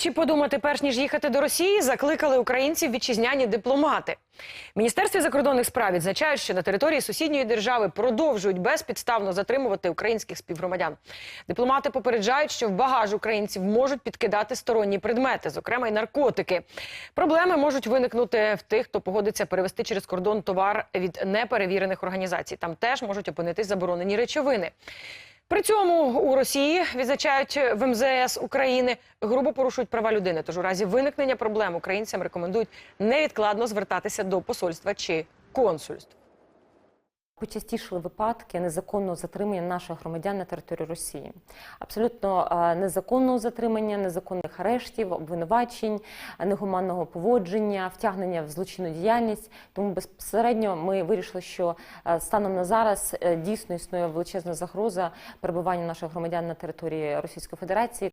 Двічі подумати, перш ніж їхати до Росії, закликали українців вітчизняні дипломати. Міністерстві закордонних справ відзначають, що на території сусідньої держави продовжують безпідставно затримувати українських співгромадян. Дипломати попереджають, що в багаж українців можуть підкидати сторонні предмети, зокрема й наркотики. Проблеми можуть виникнути в тих, хто погодиться перевести через кордон товар від неперевірених організацій. Там теж можуть опинитись заборонені речовини. При цьому у Росії відзначають в МЗС України грубо порушують права людини. Тож у разі виникнення проблем українцям рекомендують невідкладно звертатися до посольства чи консульств. Почастішили випадки незаконного затримання наших громадян на території Росії. Абсолютно незаконного затримання, незаконних арештів, обвинувачень, негуманного поводження, втягнення в злочинну діяльність. Тому безпосередньо ми вирішили, що станом на зараз е, дійсно існує величезна загроза перебування наших громадян на території Російської Федерації.